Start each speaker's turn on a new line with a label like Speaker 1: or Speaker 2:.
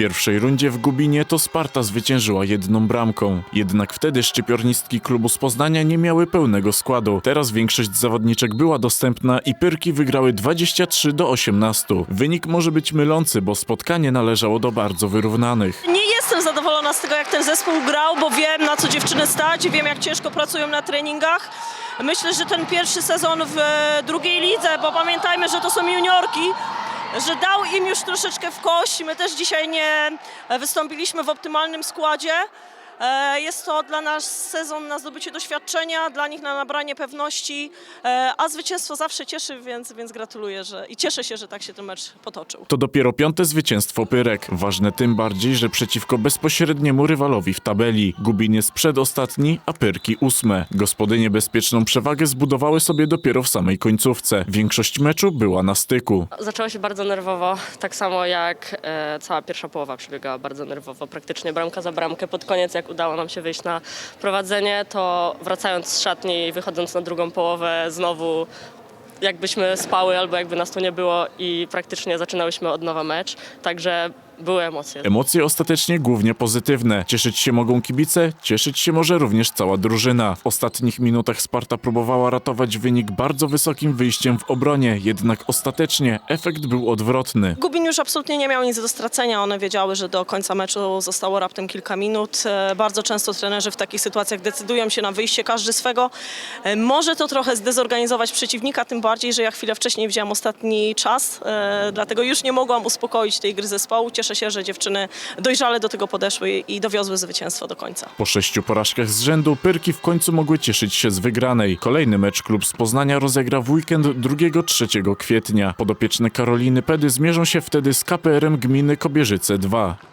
Speaker 1: pierwszej rundzie w Gubinie to Sparta zwyciężyła jedną bramką. Jednak wtedy szczypiornistki klubu z Poznania nie miały pełnego składu. Teraz większość zawodniczek była dostępna i Pyrki wygrały 23 do 18. Wynik może być mylący, bo spotkanie należało do bardzo wyrównanych.
Speaker 2: Nie jestem zadowolona z tego, jak ten zespół grał, bo wiem, na co dziewczyny stać, wiem, jak ciężko pracują na treningach. Myślę, że ten pierwszy sezon w e, drugiej lidze, bo pamiętajmy, że to są juniorki, że dał im już troszeczkę w kość. My też dzisiaj nie wystąpiliśmy w optymalnym składzie. E, Jest to dla nas sezon na zdobycie doświadczenia, dla nich na nabranie pewności, e, a zwycięstwo zawsze cieszy, więc, więc gratuluję że, i cieszę się, że tak się ten mecz potoczył.
Speaker 1: To dopiero piąte zwycięstwo Pyrek. Ważne tym bardziej, że przeciwko bezpośredniemu rywalowi w tabeli. Gubin jest przedostatni, a Pyrki ósme. Gospodynie bezpieczną przewagę zbudowały sobie dopiero w samej końcówce. Większość meczu była na styku.
Speaker 3: Zaczęło się bardzo nerwowo, tak samo jak e, cała pierwsza połowa przebiegała bardzo nerwowo. Praktycznie bramka za bramkę. Pod koniec, jak udało nam się wyjść na prowadzenie, to wracając z szatni i wychodząc na drugą połowę, znowu jakbyśmy spały albo jakby nas tu nie było i praktycznie zaczynałyśmy od nowa mecz. Także były emocje.
Speaker 1: Emocje ostatecznie głównie pozytywne. Cieszyć się mogą kibice, cieszyć się może również cała drużyna. W ostatnich minutach Sparta próbowała ratować wynik bardzo wysokim wyjściem w obronie, jednak ostatecznie efekt był odwrotny.
Speaker 2: Gubin już absolutnie nie miał nic do stracenia. One wiedziały, że do końca meczu zostało raptem kilka minut. E, Bardzo często trenerzy w takich sytuacjach decydują się na wyjście każdy swego. E, Może to trochę zdezorganizować przeciwnika, tym bardziej, że ja chwilę wcześniej widziałam ostatni czas, e, dlatego już nie mogłam uspokoić tej gry zespołu. Cieszę się, że dziewczyny dojrzale do tego podeszły i dowiozły zwycięstwo do końca.
Speaker 1: Po sześciu porażkach z rzędu Pyrki w końcu mogły cieszyć się z wygranej. Kolejny mecz klub z Poznania rozegra w weekend 2-3 kwietnia. Podopieczne Karoliny Pedy zmierzą się wtedy z KPR-em gminy Kobierzyce 2.